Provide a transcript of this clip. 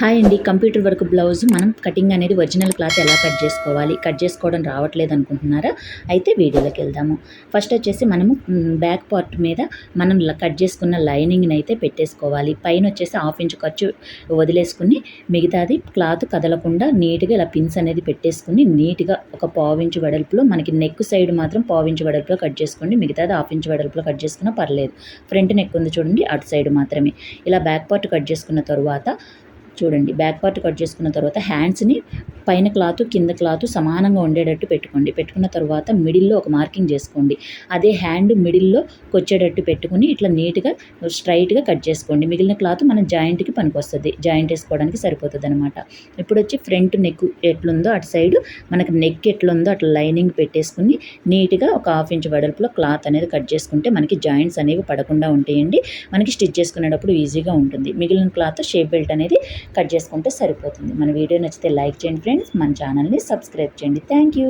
Hi అండి. Computer work blouse మనం cutting అనేది ఒరిజినల్ క్లాత్ ఎలా కట్ చేసుకోవాలి? కట్ చేసుకోవడం రావట్లేదు అనుకుంటున్నారా? అయితే వీడియోలోకి వెళ్దాము. ఫస్ట్ వచ్చేసి మనము బ్యాక్ పార్ట్ మీద మనం కట్ చేసుకున్న లైనింగ్ని అయితే పెట్టేసుకోవాలి. పైన వచ్చేసి హాఫ్ ఇంచ్ ఖర్చు వదిలేసుకుని మిగతాది క్లాత్ కదలకుండా నీట్గా ఇలా పిన్స్ అనేది పెట్టేసుకుని నీట్గా ఒక పావు ఇంచు వెడల్పులో మనకి నెక్ సైడ్ మాత్రం పావు ఇంచు వెడల్పులో కట్ చేసుకోండి. మిగతాది హాఫ్ ఇంచ్ వెడల్పులో కట్ చేసుకున్నా పర్లేదు. ఫ్రంట్ నెక్ ఉంది చూడండి అటు సైడ్ మాత్రమే. ఇలా బ్యాక్ పార్ట్ కట్ చేసుకున్న తర్వాత చూడండి. బ్యాక్ పార్ట్ కట్ చేసుకున్న తర్వాత హ్యాండ్స్ని పైన క్లాత్ కింద క్లాత్ సమానంగా ఉండేటట్టు పెట్టుకోండి. పెట్టుకున్న తర్వాత మిడిల్లో ఒక మార్కింగ్ చేసుకోండి. అదే హ్యాండ్ మిడిల్లో కొచ్చేటట్టు పెట్టుకుని ఇట్లా నీట్గా స్ట్రైట్గా కట్ చేసుకోండి. మిగిలిన క్లాత్ మన జాయింట్కి పనికొస్తుంది. జాయింట్ వేసుకోవడానికి సరిపోతుంది అనమాట ఇప్పుడు వచ్చి ఫ్రంట్ నెక్ ఎట్లుందో అటు సైడ్ మనకి నెక్ ఎట్లుందో అట్లా లైనింగ్ పెట్టేసుకుని నీట్గా ఒక హాఫ్ ఇంచ్ వెడల్పులో క్లాత్ అనేది కట్ చేసుకుంటే మనకి జాయింట్స్ అనేవి పడకుండా ఉంటాయండి. మనకి స్టిచ్ చేసుకునేటప్పుడు ఈజీగా ఉంటుంది. మిగిలిన క్లాత్ షేప్ బెల్ట్ అనేది కట్ చేసుకుంటే సరిపోతుంది. మన వీడియో నచ్చితే లైక్ చేయండి ఫ్రెండ్స్ మన ఛానల్ని సబ్స్క్రైబ్ చేయండి. Thank you.